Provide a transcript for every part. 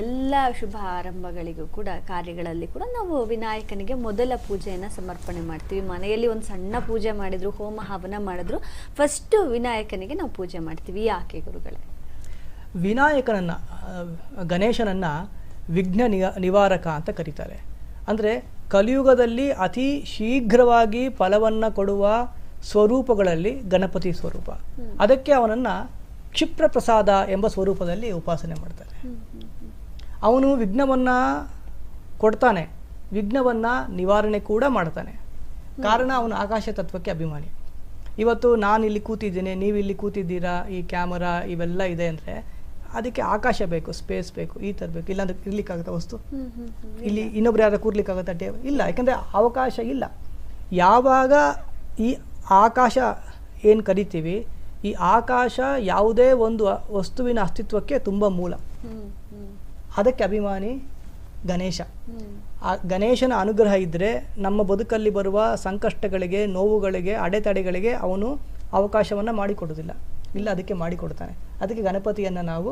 ಎಲ್ಲ ಶುಭ ಆರಂಭಗಳಿಗೂ ಕೂಡ ಕಾರ್ಯಗಳಲ್ಲಿ ಕೂಡ ನಾವು ವಿನಾಯಕನಿಗೆ ಮೊದಲ ಪೂಜೆಯನ್ನು ಸಮರ್ಪಣೆ ಮಾಡ್ತೀವಿ. ಮನೆಯಲ್ಲಿ ಒಂದು ಸಣ್ಣ ಪೂಜೆ ಮಾಡಿದ್ರು ಹೋಮ ಹವನ ಮಾಡಿದ್ರು ಫಸ್ಟು ವಿನಾಯಕನಿಗೆ ನಾವು ಪೂಜೆ ಮಾಡ್ತೀವಿ. ಯಾಕೆ ಗುರುಗಳೇ? ವಿನಾಯಕನನ್ನು ಗಣೇಶನನ್ನು ವಿಘ್ನ ನಿವಾರಕ ಅಂತ ಕರೀತಾರೆ. ಅಂದರೆ ಕಲಿಯುಗದಲ್ಲಿ ಅತಿ ಶೀಘ್ರವಾಗಿ ಫಲವನ್ನು ಕೊಡುವ ಸ್ವರೂಪಗಳಲ್ಲಿ ಗಣಪತಿ ಸ್ವರೂಪ. ಅದಕ್ಕೆ ಅವನನ್ನು ಕ್ಷಿಪ್ರ ಪ್ರಸಾದ ಎಂಬ ಸ್ವರೂಪದಲ್ಲಿ ಉಪಾಸನೆ ಮಾಡ್ತಾರೆ. ಅವನು ವಿಘ್ನವನ್ನು ಕೊಡ್ತಾನೆ. ವಿಘ್ನವನ್ನು ನಿವಾರಣೆ ಕೂಡ ಮಾಡ್ತಾನೆ. ಕಾರಣ ಅವನು ಆಕಾಶ ತತ್ವಕ್ಕೆ ಅಭಿಮಾನಿ. ಇವತ್ತು ನಾನು ಇಲ್ಲಿ ಕೂತಿದ್ದೇನೆ ನೀವು ಇಲ್ಲಿ ಕೂತಿದ್ದೀರಾ ಈ ಕ್ಯಾಮರಾ ಇವೆಲ್ಲ ಇದೆ ಅಂದರೆ ಅದಕ್ಕೆ ಆಕಾಶ ಬೇಕು ಸ್ಪೇಸ್ ಬೇಕು ಈ ಥರ ಬೇಕು ಇಲ್ಲಾಂದ್ರೆ ಇರ್ಲಿಕ್ಕಾಗತ್ತಾ ವಸ್ತು? ಇಲ್ಲಿ. ಇನ್ನೊಬ್ರು ಯಾರು ಕೂರ್ಲಿಕ್ಕಾಗತ್ತಾ ಟೇ? ಇಲ್ಲ ಯಾಕಂದರೆ ಅವಕಾಶ ಇಲ್ಲ. ಯಾವಾಗ ಈ ಆಕಾಶ ಏನು ಕರಿತೀವಿ ಈ ಆಕಾಶ ಯಾವುದೇ ಒಂದು ವಸ್ತುವಿನ ಅಸ್ತಿತ್ವಕ್ಕೆ ತುಂಬ ಮೂಲ. ಅದಕ್ಕೆ ಅಭಿಮಾನಿ ಗಣೇಶ. ಆ ಗಣೇಶನ ಅನುಗ್ರಹ ಇದ್ದರೆ ನಮ್ಮ ಬದುಕಲ್ಲಿ ಬರುವ ಸಂಕಷ್ಟಗಳಿಗೆ ನೋವುಗಳಿಗೆ ಅಡೆತಡೆಗಳಿಗೆ ಅವನು ಅವಕಾಶವನ್ನು ಮಾಡಿಕೊಡೋದಿಲ್ಲ ಇಲ್ಲ ಅದಕ್ಕೆ ಮಾಡಿಕೊಡ್ತಾನೆ. ಅದಕ್ಕೆ ಗಣಪತಿಯನ್ನು ನಾವು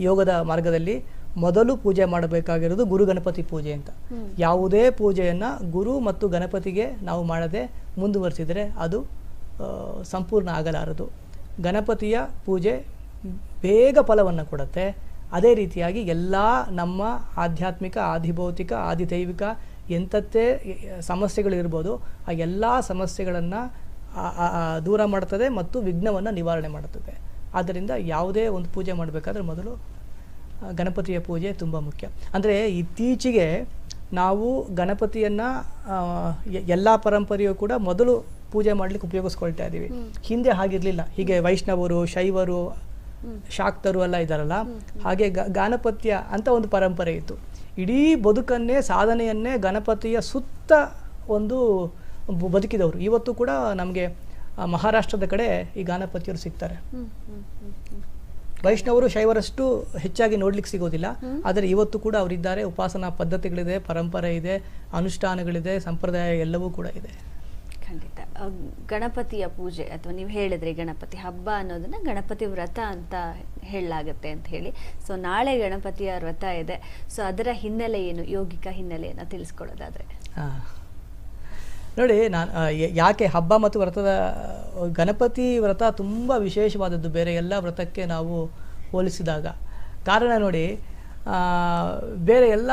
ಯೋಗದ ಮಾರ್ಗದಲ್ಲಿ ಮೊದಲು ಪೂಜೆ ಮಾಡಬೇಕಾಗಿರೋದು ಗುರು ಗಣಪತಿ ಪೂಜೆ ಅಂತ. ಯಾವುದೇ ಪೂಜೆಯನ್ನು ಗುರು ಮತ್ತು ಗಣಪತಿಗೆ ನಾವು ಮಾಡದೆ ಮುಂದುವರಿಸಿದರೆ ಅದು ಸಂಪೂರ್ಣ ಆಗಲಾರದು. ಗಣಪತಿಯ ಪೂಜೆ ಬೇಗ ಫಲವನ್ನು ಕೊಡುತ್ತೆ. ಅದೇ ರೀತಿಯಾಗಿ ಎಲ್ಲ ನಮ್ಮ ಆಧ್ಯಾತ್ಮಿಕ ಆದಿಭೌತಿಕ ಆದಿದೈವಿಕ ಎಂಥದ್ದೇ ಸಮಸ್ಯೆಗಳು ಇರ್ಬೋದು ಆ ಎಲ್ಲ ಸಮಸ್ಯೆಗಳನ್ನು ದೂರ ಮಾಡ್ತದೆ ಮತ್ತು ವಿಘ್ನವನ್ನು ನಿವಾರಣೆ ಮಾಡುತ್ತದೆ. ಆದ್ದರಿಂದ ಯಾವುದೇ ಒಂದು ಪೂಜೆ ಮಾಡಬೇಕಾದ್ರೆ ಮೊದಲು ಗಣಪತಿಯ ಪೂಜೆ ತುಂಬ ಮುಖ್ಯ. ಅಂದರೆ ಇತ್ತೀಚೆಗೆ ನಾವು ಗಣಪತಿಯನ್ನು ಎಲ್ಲ ಪರಂಪರೆಯೂ ಕೂಡ ಮೊದಲು ಪೂಜೆ ಮಾಡಲಿಕ್ಕೆ ಉಪಯೋಗಿಸ್ಕೊಳ್ತಾ ಇದ್ದೀವಿ. ಹಿಂದೆ ಹಾಗಿರಲಿಲ್ಲ. ಹೀಗೆ ವೈಷ್ಣವರು ಶೈವರು ಶಾಕ್ತರು ಎಲ್ಲ ಇದ್ದಾರಲ್ಲ? ಹಾಗೆ ಗಾನಪತ್ಯ ಅಂತ ಒಂದು ಪರಂಪರೆ ಇತ್ತು. ಇಡೀ ಬದುಕನ್ನೇ, ಸಾಧನೆಯನ್ನೇ ಗಣಪತಿಯ ಸುತ್ತ ಒಂದು ಬದುಕಿದವರು. ಇವತ್ತು ಕೂಡ ನಮಗೆ ಮಹಾರಾಷ್ಟ್ರದ ಕಡೆ ಈ ಗಾನಪತಿಯವರು ಸಿಗ್ತಾರೆ. ವೈಷ್ಣವರು ಶೈವರಷ್ಟು ಹೆಚ್ಚಾಗಿ ನೋಡ್ಲಿಕ್ಕೆ ಸಿಗೋದಿಲ್ಲ. ಆದರೆ ಇವತ್ತು ಕೂಡ ಅವರಿದ್ದಾರೆ. ಉಪಾಸನಾ ಪದ್ಧತಿಗಳಿದೆ, ಪರಂಪರೆ ಇದೆ, ಅನುಷ್ಠಾನಗಳಿದೆ, ಸಂಪ್ರದಾಯ ಎಲ್ಲವೂ ಕೂಡ ಇದೆ. ಖಂಡಿತ ಗಣಪತಿಯ ಪೂಜೆ ಅಥವಾ ನೀವು ಹೇಳಿದ್ರಿ ಗಣಪತಿ ಹಬ್ಬ ಅನ್ನೋದನ್ನ ಗಣಪತಿ ವ್ರತ ಅಂತ ಹೇಳಲಾಗುತ್ತೆ ಅಂತ ಹೇಳಿ. ಸೊ ನಾಳೆ ಗಣಪತಿಯ ವ್ರತ ಇದೆ. ಸೊ ಅದರ ಹಿನ್ನೆಲೆ ಏನು? ಯೋಗಿಕ ಹಿನ್ನೆಲೆಯನ್ನು ತಿಳಿಸ್ಕೊಳ್ಳೋದಾದ್ರೆ. ನೋಡಿ, ನಾನು ಯಾಕೆ ಹಬ್ಬ ಮತ್ತು ವ್ರತದ ಗಣಪತಿ ವ್ರತ ತುಂಬ ವಿಶೇಷವಾದದ್ದು ಬೇರೆ ಎಲ್ಲ ವ್ರತಕ್ಕೆ ನಾವು ಹೋಲಿಸಿದಾಗ. ಕಾರಣ ನೋಡಿ ಬೇರೆ ಎಲ್ಲ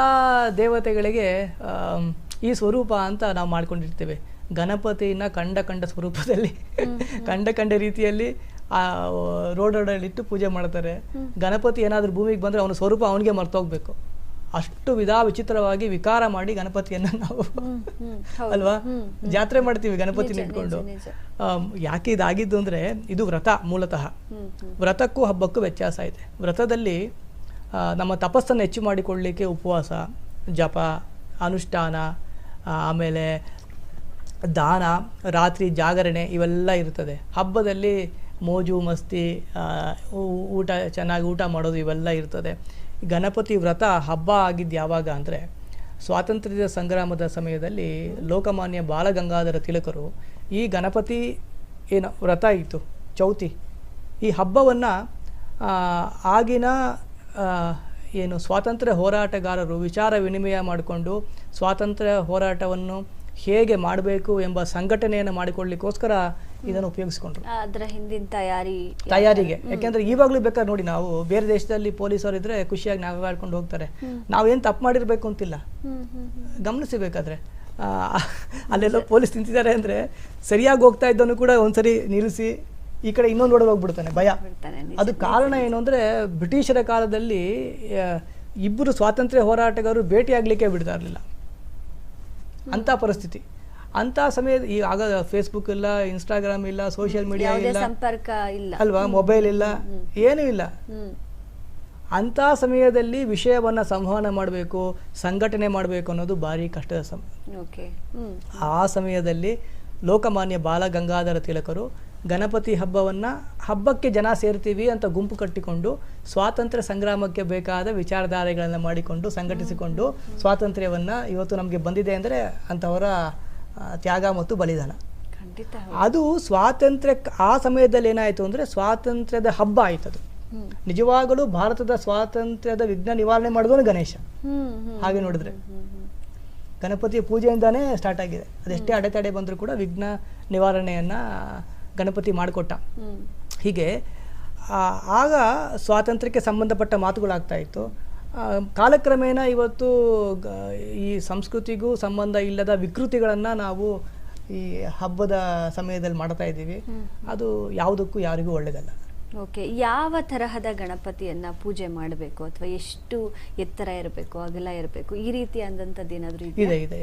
ದೇವತೆಗಳಿಗೆ ಈ ಸ್ವರೂಪ ಅಂತ ನಾವು ಮಾಡ್ಕೊಂಡಿರ್ತೇವೆ. ಗಣಪತಿನ ಕಂಡ ಕಂಡ ಸ್ವರೂಪದಲ್ಲಿ ಕಂಡ ಕಂಡ ರೀತಿಯಲ್ಲಿ ಆ ರೋಡ್ ರೋಡಲ್ಲಿ ಇಟ್ಟು ಪೂಜೆ ಮಾಡ್ತಾರೆ. ಗಣಪತಿ ಏನಾದರೂ ಭೂಮಿಗೆ ಬಂದರೆ ಅವನ ಸ್ವರೂಪ ಅವನಿಗೆ ಮರ್ತೋಗ್ಬೇಕು. ಅಷ್ಟು ವಿಧ ವಿಚಿತ್ರವಾಗಿ ವಿಕಾರ ಮಾಡಿ ಗಣಪತಿಯನ್ನು ನಾವು. ಅಲ್ವಾ? ಜಾತ್ರೆ ಮಾಡ್ತೀವಿ ಗಣಪತಿನ ಇಟ್ಕೊಂಡು ಯಾಕೆ ಇದಾಗಿದ್ದು ಅಂದರೆ ಇದು ವ್ರತ ಮೂಲತಃ. ವ್ರತಕ್ಕೂ ಹಬ್ಬಕ್ಕೂ ವ್ಯತ್ಯಾಸ ಇದೆ. ವ್ರತದಲ್ಲಿ ನಮ್ಮ ತಪಸ್ಸನ್ನು ಹೆಚ್ಚು ಮಾಡಿಕೊಳ್ಳಲಿಕ್ಕೆ ಉಪವಾಸ ಜಪ ಅನುಷ್ಠಾನ ಆಮೇಲೆ ದಾನ, ರಾತ್ರಿ ಜಾಗರಣೆ ಇವೆಲ್ಲ ಇರ್ತದೆ. ಹಬ್ಬದಲ್ಲಿ ಮೋಜು, ಮಸ್ತಿ ಊಟ, ಚೆನ್ನಾಗಿ ಊಟ ಮಾಡೋದು ಇವೆಲ್ಲ ಇರ್ತದೆ. ಗಣಪತಿ ವ್ರತ ಹಬ್ಬ ಆಗಿದ್ದು ಯಾವಾಗ ಅಂದರೆ, ಸ್ವಾತಂತ್ರ್ಯದ ಸಂಗ್ರಾಮದ ಸಮಯದಲ್ಲಿ ಲೋಕಮಾನ್ಯ ಬಾಲಗಂಗಾಧರ ತಿಲಕರು ಈ ಗಣಪತಿ ಏನು ವ್ರತ ಇತ್ತು, ಚೌತಿ. ಈ ಹಬ್ಬವನ್ನು ಆಗಿನ ಏನು ಸ್ವಾತಂತ್ರ್ಯ ಹೋರಾಟಗಾರರು ವಿಚಾರ ವಿನಿಮಯ ಮಾಡಿಕೊಂಡು ಸ್ವಾತಂತ್ರ್ಯ ಹೋರಾಟವನ್ನು ಹೇಗೆ ಮಾಡಬೇಕು ಎಂಬ ಸಂಘಟನೆಯನ್ನು ಮಾಡಿಕೊಳ್ಳಿಕ್ಕೋಸ್ಕರ ಇದನ್ನು ಉಪಯೋಗಿಸಿಕೊಂಡ್ರು. ಅದರ ಹಿಂದಿನ ತಯಾರಿ ತಯಾರಿಗೆ. ಯಾಕೆಂದ್ರೆ ಇವಾಗಲೂ ಬೇಕಾದ್ರೆ ನೋಡಿ ನಾವು ಬೇರೆ ದೇಶದಲ್ಲಿ ಪೊಲೀಸರು ಇದ್ರೆ ಖುಷಿಯಾಗಿ ನಾಗಾಡ್ಕೊಂಡು ಹೋಗ್ತಾರೆ. ನಾವೇನು ತಪ್ಪು ಮಾಡಿರ್ಬೇಕು ಅಂತಿಲ್ಲ. ಗಮನಿಸಬೇಕಾದ್ರೆ. ಆ, ಅಲ್ಲೆಲ್ಲೋ ಪೊಲೀಸ್ ನಿಂತಿದ್ದಾರೆ ಅಂದ್ರೆ ಸರಿಯಾಗಿ ಹೋಗ್ತಾ ಇದ್ದವನು ಕೂಡ ಒಂದ್ಸರಿ ನಿಲ್ಲಿಸಿ ಈ ಕಡೆ ಇನ್ನೊಂದು ನೋಡಲು ಹೋಗ್ಬಿಡ್ತಾನೆ ಭಯ. ಅದು ಕಾರಣ ಏನು ಅಂದ್ರೆ ಬ್ರಿಟಿಷರ ಕಾಲದಲ್ಲಿ ಇಬ್ಬರು ಸ್ವಾತಂತ್ರ್ಯ ಹೋರಾಟಗಾರರು ಭೇಟಿಯಾಗಲಿಕ್ಕೆ ಬಿಡ್ತಾ ಇರಲಿಲ್ಲ. ಅಂಥ ಪರಿಸ್ಥಿತಿ. ಅಂತ ಸಮಯ ಈ ಆಗ ಫೇಸ್ಬುಕ್ ಇಲ್ಲ ಇನ್ಸ್ಟಾಗ್ರಾಮ್ ಇಲ್ಲ ಸೋಷಿಯಲ್ ಮೀಡಿಯಾ ಇಲ್ಲ ಸಂಪರ್ಕ ಇಲ್ಲ. ಅಲ್ವಾ ಮೊಬೈಲ್ ಇಲ್ಲ ಏನೂ ಇಲ್ಲ. ಅಂತ ಅಂಥ ಸಮಯದಲ್ಲಿ ವಿಷಯವನ್ನು ಸಂವಹನ ಮಾಡಬೇಕು ಸಂಘಟನೆ ಮಾಡಬೇಕು ಅನ್ನೋದು ಭಾರಿ ಕಷ್ಟದ ಸಮಯ ಓಕೆ ಆ ಸಮಯದಲ್ಲಿ ಲೋಕಮಾನ್ಯ ಬಾಲ ಗಂಗಾಧರ ತಿಲಕರು ಗಣಪತಿ ಹಬ್ಬವನ್ನು ಹಬ್ಬಕ್ಕೆ ಜನ ಸೇರ್ತೀವಿ ಅಂತ ಗುಂಪು ಕಟ್ಟಿಕೊಂಡು ಸ್ವಾತಂತ್ರ್ಯ ಸಂಗ್ರಾಮಕ್ಕೆ ಬೇಕಾದ ವಿಚಾರಧಾರೆಗಳನ್ನು ಮಾಡಿಕೊಂಡು ಸಂಘಟಿಸಿಕೊಂಡು ಸ್ವಾತಂತ್ರ್ಯವನ್ನು ಇವತ್ತು ನಮಗೆ ಬಂದಿದೆ ಅಂದರೆ ಅಂಥವರ ತ್ಯಾಗ ಮತ್ತು ಬಲಿದಾನ. ಖಂಡಿತ. ಅದು ಸ್ವಾತಂತ್ರ್ಯ ಆ ಸಮಯದಲ್ಲಿ ಏನಾಯಿತು ಅಂದರೆ ಸ್ವಾತಂತ್ರ್ಯದ ಹಬ್ಬ ಆಯ್ತದು ಹ್ಮ್. ನಿಜವಾಗಲೂ ಭಾರತದ ಸ್ವಾತಂತ್ರ್ಯದ ವಿಘ್ನ ನಿವಾರಣೆ ಮಾಡಿದವನು ಗಣೇಶ. ಹಾಗೆ ನೋಡಿದ್ರೆ. ಗಣಪತಿ. ಗಣಪತಿಯ ಪೂಜೆಯಿಂದಾನೇ ಸ್ಟಾರ್ಟ್ ಆಗಿದೆ. ಅದೆಷ್ಟೇ ಅಡೆತಡೆ ಬಂದರೂ ಕೂಡ ವಿಘ್ನ ನಿವಾರಣೆಯನ್ನು ಗಣಪತಿ ಮಾಡಿಕೊಟ್ಟ. ಹೀಗೆ ಆಗ ಸ್ವಾತಂತ್ರ್ಯಕ್ಕೆ ಸಂಬಂಧಪಟ್ಟ ಮಾತುಗಳಾಗ್ತಾ ಇತ್ತು ಕಾಲಕ್ರಮೇಣ ಇವತ್ತು ಈ ಸಂಸ್ಕೃತಿಗೂ ಸಂಬಂಧ ಇಲ್ಲದ ವಿಕೃತಿಗಳನ್ನು ನಾವು ಈ ಹಬ್ಬದ ಸಮಯದಲ್ಲಿ ಮಾಡ್ತಾ ಇದ್ದೀವಿ. ಅದು ಯಾವುದಕ್ಕೂ ಯಾರಿಗೂ ಒಳ್ಳೆಯದಲ್ಲ ಓಕೆ ಯಾವ ತರಹದ ಗಣಪತಿಯನ್ನ ಪೂಜೆ ಮಾಡಬೇಕು? ಅಥವಾ ಎಷ್ಟು ಎತ್ತರ ಇರಬೇಕು ಅಗಲ ಇರಬೇಕು? ಈ ರೀತಿ ಏನಾದರೂ ಇದೆ ಇದೆ.